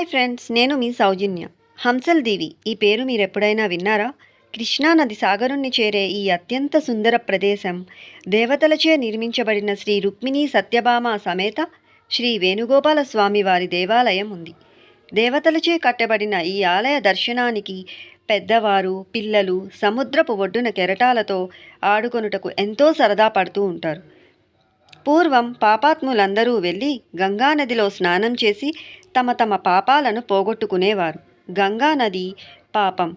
Hi friends నేను మీ సౌజన్య. హంసల్ దేవి ఈ పేరు మీరు ఎప్పుడైనా విన్నారా? కృష్ణా నది సాగరుణ్ణి చేరే ఈ అత్యంత సుందర ప్రదేశం దేవతలచే నిర్మించబడిన శ్రీ రుక్మిణీ సత్యభామ సమేత శ్రీ వేణుగోపాల స్వామి వారి దేవాలయం ఉంది. దేవతలచే కట్టబడిన ఈ ఆలయ దర్శనానికి పెద్దవారు పిల్లలు సముద్రపు ఒడ్డున కెరటాలతో ఆడుకొనుటకు ఎంతో సరదా పడుతూ ఉంటారు. పూర్వం పాపాత్ములందరూ వెళ్ళి గంగానదిలో స్నానం చేసి తమ తమ పాపాలను పోగొట్టుకునేవారు. గంగానది పాపం.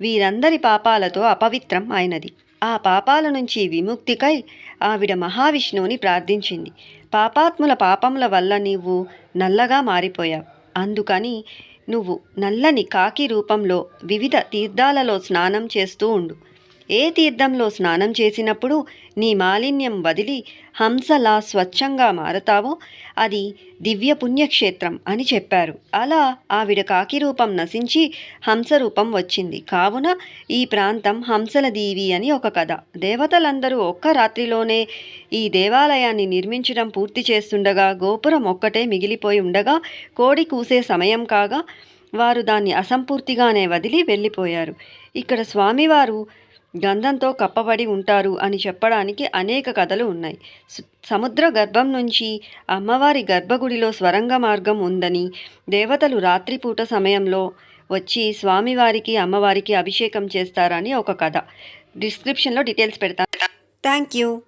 వీరందరి పాపాలతో అపవిత్రం అయినది. ఆ పాపాల నుంచి విముక్తికై ఆవిడ మహావిష్ణువుని ప్రార్థించింది. పాపాత్ముల పాపముల వల్ల నీవు నల్లగా మారిపోయావు. అందుకని నువ్వు నల్లని కాకి రూపంలో వివిధ తీర్థాలలో స్నానం చేస్తూ ఉండు. ఏ తీర్థంలో స్నానం చేసినప్పుడు నీ మాలిన్యం వదిలి హంసలా స్వచ్ఛంగా మారతావో అది దివ్య పుణ్యక్షేత్రం అని చెప్పారు. అలా ఆవిడ కాకి రూపం నశించి హంస రూపం వచ్చింది. కావున ఈ ప్రాంతం హంసల దీవి అని ఒక కథ. దేవతలందరూ ఒక్క రాత్రిలోనే ఈ దేవాలయాన్ని నిర్మించడం పూర్తి చేస్తుండగా గోపురం ఒక్కటే మిగిలిపోయి ఉండగా కోడి కూసే సమయం కాగా వారు దాన్ని అసంపూర్తిగానే వదిలి వెళ్ళిపోయారు. ఇక్కడ స్వామివారు గంధంతో కప్పబడి ఉంటారు అని చెప్పడానికి అనేక కథలు ఉన్నాయి. సు- సముద్ర గర్భం నుంచి అమ్మవారి గర్భగుడిలో స్వరంగ మార్గం ఉందని దేవతలు రాత్రిపూట సమయంలో వచ్చి స్వామివారికి అమ్మవారికి అభిషేకం చేస్తారని ఒక కథ. డిస్క్రిప్షన్లో డీటెయిల్స్ పెడతాను థ్యాంక్ యూ